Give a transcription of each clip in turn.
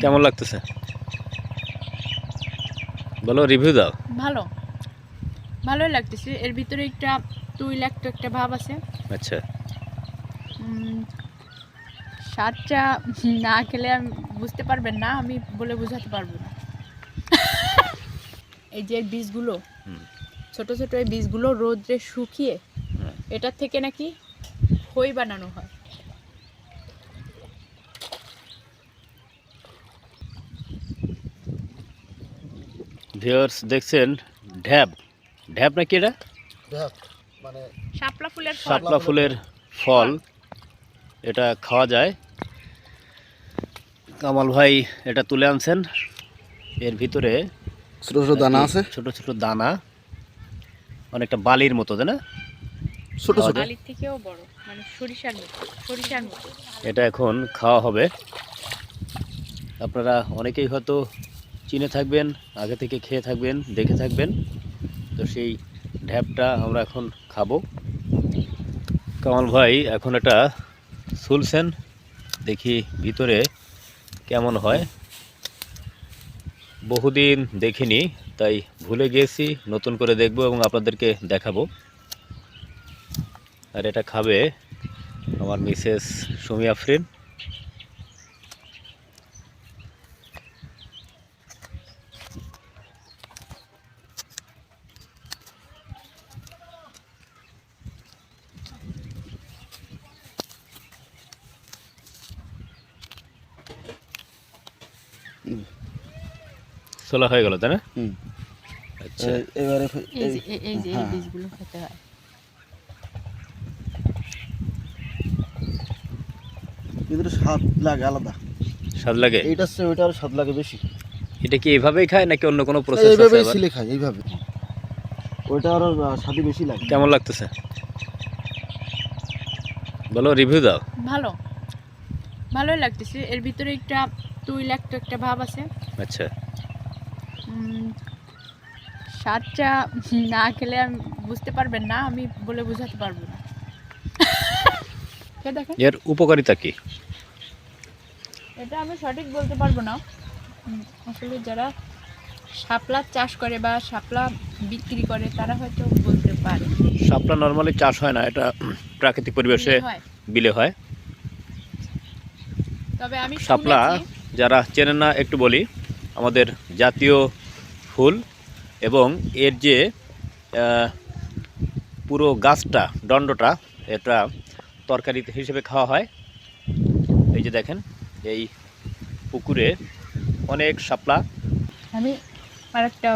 কেমন লাগতেছে? বলো রিভিউ দাও। ভালো। ভালোই লাগতেছে। এর ভিতরে একটা তুইল একটা একটা ভাব আছে। আচ্ছা। স্বাদটা না খেলে বুঝতে পারবেন না আমি বলে বোঝাতে পারব না। এই যে বীজগুলো। ছোট ছোট এই বীজগুলো রোদ্রে শুকিয়ে এটার থেকে নাকি খই বানানো হয়। ভিউয়ার্স দেখছেন? ঢ্যাব ঢ্যাব নাকি এটা? মানে শাপলা ফুলের ফল। শাপলা ফুলের ফল। এটা খাওয়া যায়। কামাল ভাই এটা তুলে আনছেন। এর ভিতরে ছোট ছোট দানা আছে। ছোট ছোট দানা। অনেকটা বালির মতো তাই না? ছোট ছোট। আলির থেকেও বড় মানে সরিষার মতো সরিষার মতো। এটা এখন খাওয়া হবে। আপনারা অনেকেই হয়তো চিনে থাকবেন, আগে থেকে খেয়ে থাকবেন, দেখে থাকবেন। তো সেই ঢ্যাপটা আমরা এখন খাব। কামাল ভাই, এখন এটা সুলছেন দেখি ভিতরে কেমন হয়। বহুদিন দেখিনি, তাই ভুলে গিয়েছি নতুন করে দেখব এবং আপনাদেরকে দেখাবো। আর এটা খাবে আমার মিসেস সুমি আফরিন ছোলা হয়ে গেল তাই না? আচ্ছা। এবারে এই যে এই- হ্যাঁ। বীজগুলো খেতে হয়। ভিতরে স্বাদ লাগে আলাদা। স্বাদ লাগে? এইটার চেয়ে ওইটার স্বাদ লাগে বেশি। এটা কি এভাবেই খায় নাকি অন্য কোনো প্রসেস আছে এইভাবেই আবার? ছিলে এইভাবে। ওইটা আরও স্বাদই বেশি লাগে। কেমন লাগতেছে? বলো রিভিউ দাও। ভালো। ভালোই লাগতেছে। এর ভিতরে একটা তুইল একটা একটা ভাব আছে। আচ্ছা। স্বাদটা না খেলে আমি বুঝতে পারবেন না আমি বলে বোঝাতে পারব না। এর উপকারিতা কি? এটা আমি সঠিক বলতে পারব না। আসলে যারা শাপলা চাষ করে বা শাপলা বিক্রি করে তারা হয়তো বলতে পারে। শাপলা নর্মালি চাষ হয় না এটা প্রাকৃতিক পরিবেশে। বিলে হয়। তবে আমি শাপলা যারা চেনেন না একটু বলি। আমাদের জাতীয় ফুল এবং এর যে পুরো গাছটা দণ্ডটা এটা তরকারি হিসেবে খাওয়া হয়। এই যে দেখেন এই পুকুরে অনেক শাপলা। আমি আর একটা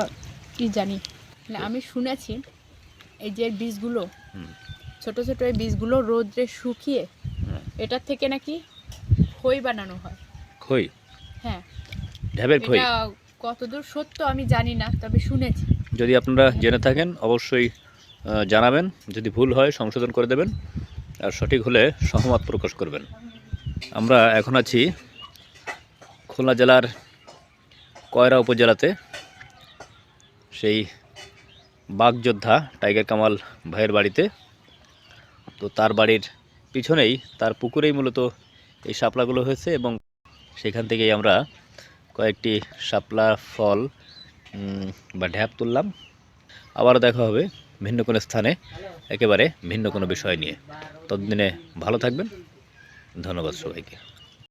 কি জানি মানে আমি শুনেছি এই যে বীজগুলো। ছোট ছোট এই বীজগুলো রোদ্রে শুকিয়ে। এটার থেকে নাকি খই বানানো হয়। খই? হ্যাঁ। ঢেবের খই? এটা কতদূর সত্য আমি জানি না তবে শুনেছি। যদি আপনারা জেনে থাকেন অবশ্যই জানাবেন। যদি ভুল হয় সংশোধন করে দেবেন। আর সঠিক হলে সহমত প্রকাশ করবেন। আমরা এখন আছি খুলনা জেলার কয়রা উপজেলাতে। সেই বাঘযোদ্ধা টাইগার কামাল ভাইয়ের বাড়িতে। তো তার বাড়ির পিছনেই তার পুকুরেই মূলত এই শাপলাগুলো হয়েছে এবং সেখান থেকেই আমরা কয়েকটি শাপলা ফল বা ঢ্যাপ তুললাম। আবার দেখা হবে ভিন্ন কোনো স্থানে, একেবারে ভিন্ন কোনো বিষয় নিয়ে। ততদিনে ভালো থাকবেন। ধন্যবাদ সবাইকে।